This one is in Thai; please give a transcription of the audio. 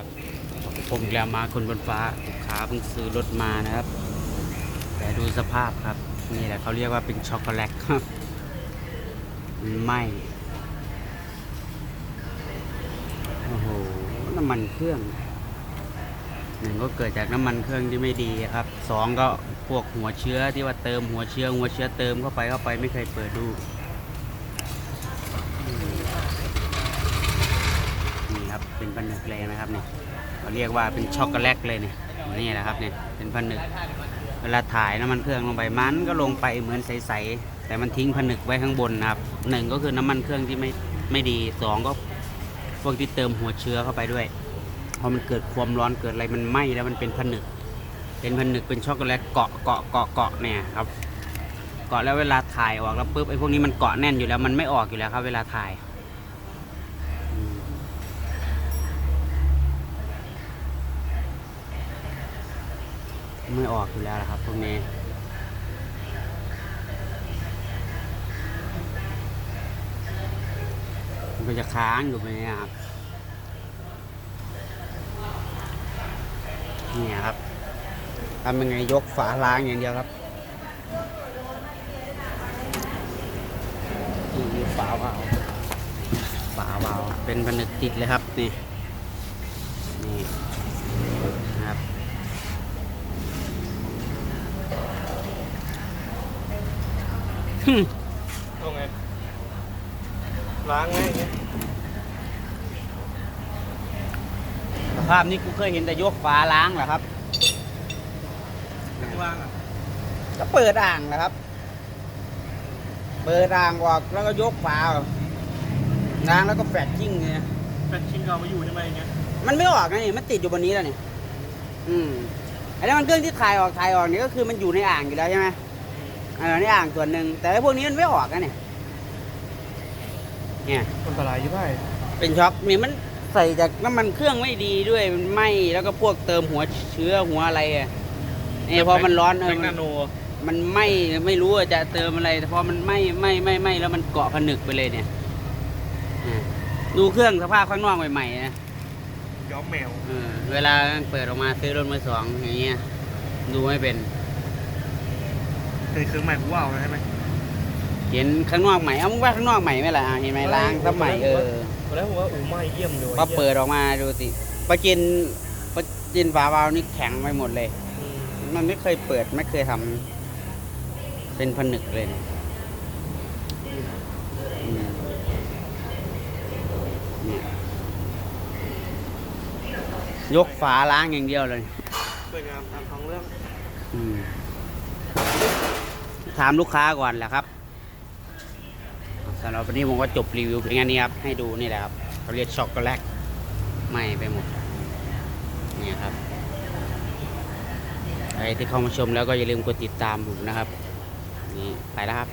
ครับผมแล้วมาคนบนฟ้าลูกค้าเพิ่งซื้อรถมานะครับ แต่ดูสภาพครับ นี่แหละเขาเรียกว่าเป็นช็อกโกแลตครับไหมโอ้โหน้ำมันเครื่องหนึ่งก็เกิดจากน้ำมันเครื่องที่ไม่ดีครับสองก็พวกหัวเชื้อที่ว่าเติมหัวเชื้อหัวเชื้อเติมเข้าไปเข้าไปไม่เคยเปิดดู ครับ เป็นผนึกเลยนะครับเนี่ยเขาเรียกว่าเป็นช็อกโกแลตเลยเนี่ยนี่แหละครับเนี่ยเป็นผนึก เวลาถ่ายน้ำมันเครื่องลงไปมันก็ลงไปเหมือนใสๆแต่มันทิ้งผนึกไว้ข้างบนนะครับหนึ่งก็คือน้ำมันเครื่องที่ไม่ไม่ดีสองก็พวกที่เติมหัวเชื้อเข้าไปด้วยพอมันเกิดความร้อนเกิดอะไรมันไหม้แล้วมันเป็นผนึก เป็นผนึกเป็นช็อกโกแลตเกาะเกาะเกาะเกาะเนี่ยครับเกาะแล้วเวลาถ่ายออกแล้วปุ๊บไอ้พวกนี้มันเกาะแน่นอยู่แล้วมันไม่ออกอยู่แล้วครับ เวลาถ่าย ไม่ออกอยู่แล้วนะครับพวกนี้มันก็จะค้างอยู่ไปเนี่ยครับเนี่ยครับทำยังไงยกฝาล้างอย่างเดียวครับนี่ฝาเบาฝาเบาเป็นผนึกติดเลยครับนี่นี่นะครับ เอาไง ล้างไงอย่างเงี้ยสภาพนี้กูเคยเห็นแต่ยกฝาล้างเหรอครับล้างอะก็เปิดอ่างนะครับ เปิดอ่างออกแล้วก็ยกฝาล้างแล้วก็แฟลชชิ่งเนี่ยแฟนชิงเรามาอยู่ใช่ไหมอย่างเงี้ย มันไม่ออกนะนี่มันติดอยู่บนนี้แล้วนี่อืมอันนี้มันเครื่องที่ถ่ายออกถ่ายออกนี่ก็คือมันอยู่ในอ่างอยู่แล้วใช่ไหม เออในอ่างส่วนหนึ่งแต่ไอ้พวกนี้มันไม่ออกนะเนี่ยเนี่ย อันตรายยี่ห้ายเป็นช็อคนี่มันใส่จากน้ำมันเครื่องไม่ดีด้วยมันไหม้แล้วก็พวกเติมหัวเชื้อหัวอะไรอะนี่พอมันร้อนเอแมอกนาโนมันไหม้ไม่รู้ว่าจะเติมอะไรแต่พอมันไหม้ไหม้ไหม้ไหม้แล้วมันเกาะผนึกไปเลยเนี่ยอ่าดูเครื่องสภาพข้างนอกใหม่ๆนะ ย้อมแมว เออเวลาเปิดออกมาซื้อรถมือสองอย่างเงี้ยดูไม่เป็น เป็นเครื่องใหม่กูว่าเอานะใช่ไหมเห็นข้างนอกใหม่ เอามึงว่าข้างนอกใหม่ไหมล่ะอะเห็นไหมล้างสมัยเออตอนแรกผมว่าอู๋ไหม่เยี่ยมเลยพอเปิดออกมาดูสิประจินประจินฝาบาวนี่แข็งไปหมดเลย อืมมันไม่เคยเปิดไม่เคยทำเป็นผนึกเลยเนี่ยอืมเนี่ยยกฝาล้างอย่างเดียวเลย สวยงามตามท้องเรื่องอืม ถามลูกค้าก่อนแหละครับสำหรับวันนี้ผมก็จบรีวิวเพียงแค่นี้ครับ ให้ดูนี่แหละครับเขาเรียกช็อกโกแลตไหม่ไปหมดเนี่ยครับใครที่เข้ามาชมแล้วก็อย่าลืมกดติดตามผมนะครับ นี่ไปแล้วครับ